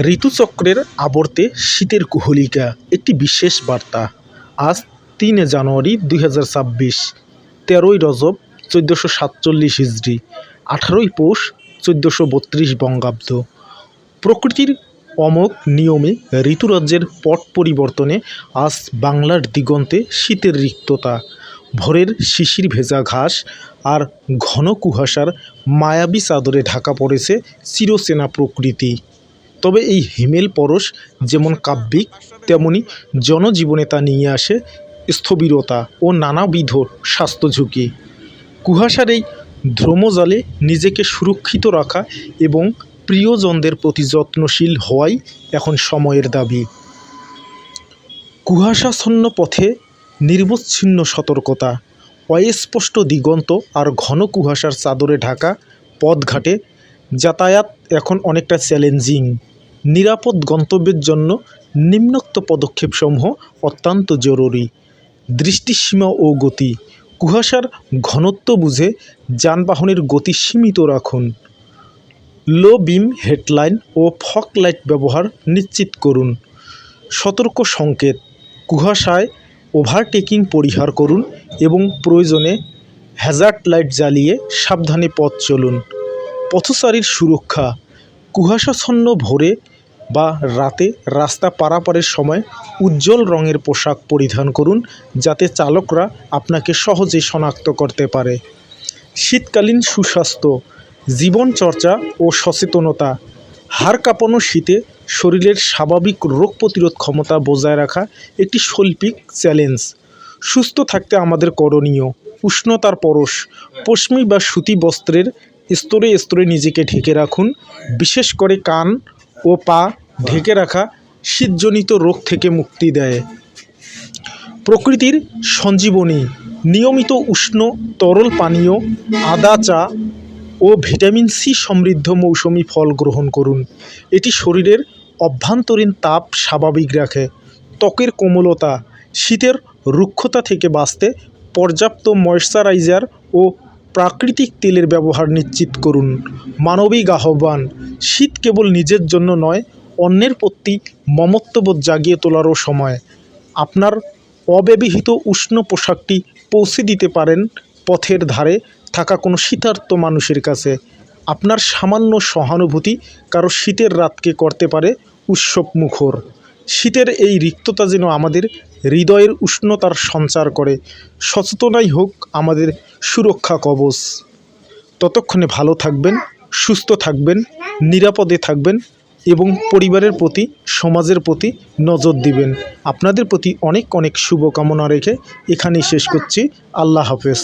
ঋতুচক্রের আবর্তে শীতের কুহলিকা একটি বিশেষ বার্তা। আজ তিন জানুয়ারি দুই হাজার ছাব্বিশ, তেরোই রজব চোদ্দোশো সাতচল্লিশ হিজড়ি, আঠারোই পৌষ চোদ্দোশো বত্রিশ বঙ্গাব্দ। প্রকৃতির অমোঘ নিয়মে ঋতুরাজ্যের পট পরিবর্তনে আজ বাংলার দিগন্তে শীতের রিক্ততা। ভোরের শিশির ভেজা ঘাস আর ঘন কুয়াশার মায়াবী চাদরে ঢাকা পড়েছে চিরচেনা প্রকৃতি। তবে এই হিমেল পরশ যেমন কাব্যিক, তেমনি জনজীবনে তা নিয়ে আসে স্থবিরতা ও নানাবিধ স্বাস্থ্য ঝুঁকি। কুয়াশার এই ধ্রমজালে নিজেকে সুরক্ষিত রাখা এবং প্রিয়জনদের প্রতি যত্নশীল হওয়াই এখন সময়ের দাবি। কুয়াশাচ্ছন্ন পথে নির্বচ্ছিন্ন সতর্কতা, অস্পষ্ট দিগন্ত আর ঘন কুয়াশার চাদরে ঢাকা পথঘাটে যাতায়াত এখন অনেকটা চ্যালেঞ্জিং নিরাপদ গন্তব্যের জন্য নিম্নোক্ত পদক্ষেপসমূহ অত্যন্ত জরুরি। দৃষ্টিসীমা ও গতি। কুয়াশার ঘনত্ব বুঝে যানবাহনের গতি সীমিত রাখুন। লো বিম হেডলাইন ও ফক লাইট ব্যবহার নিশ্চিত করুন। সতর্ক সংকেত। কুয়াশায় ওভারটেকিং পরিহার করুন এবং প্রয়োজনে হ্যাজার্ড লাইট জ্বালিয়ে সাবধানে পথ চলুন। পথচারীর সুরক্ষা, কুয়াশাচ্ছন্ন ভোরে বা রাতে রাস্তা পারাপারের সময় উজ্জ্বল রঙের পোশাক পরিধান করুন, যাতে চালকরা আপনাকে সহজে শনাক্ত করতে পারে। শীতকালীন সুস্বাস্থ্য, জীবনচর্চা ও সচেতনতা, হাড় কাঁপানো শীতে শরীরের স্বাভাবিক রোগ প্রতিরোধ ক্ষমতা বজায় রাখা একটি শৈল্পিক চ্যালেঞ্জ। সুস্থ থাকতে আমাদের করণীয়, উষ্ণতার পরশ, পশমি বা সুতি বস্ত্রের স্তরে স্তরে নিজেকে ঢেকে রাখুন। বিশেষ করে কান ও পা ঢেকে রাখা শীতজনিত রোগ থেকে মুক্তি দেয়। প্রকৃতির সঞ্জীবনী, নিয়মিত উষ্ণ, তরল পানীয়, আদা, চা ও ভিটামিন সি সমৃদ্ধ মৌসুমি ফল গ্রহণ করুন। এটি শরীরের অভ্যন্তরীণ তাপ স্বাভাবিক রাখে। ত্বকের কোমলতা, শীতের রুক্ষতা থেকে বাঁচতে পর্যাপ্ত ময়শ্চারাইজার ও প্রাকৃতিক তেলের ব্যবহার নিশ্চিত করুন। মানবিক আহ্বান। শীত কেবল নিজের জন্য নয়, অন্যের প্রতি মমত্ববোধ জাগিয়ে তোলারও সময়। আপনার অব্যবহৃত উষ্ণ পোশাকটি পৌঁছে দিতে পারেন পথের ধারে থাকা কোনো শীতার্ত মানুষের কাছে। আপনার সামান্য সহানুভূতি কারও শীতের রাতকে করতে পারে উৎসব মুখর শীতের এই রিক্ততা যেন আমাদের হৃদয়ের উষ্ণতার সঞ্চার করে, সচেতনাই হোক আমাদের সুরক্ষা কবচ। ততক্ষণে ভালো থাকবেন, সুস্থ থাকবেন, নিরাপদে থাকবেন এবং পরিবারের প্রতি, সমাজের প্রতি নজর দিবেন। আপনাদের প্রতি অনেক অনেক শুভকামনা রেখে এখানেই শেষ করছি। আল্লাহ হাফেজ।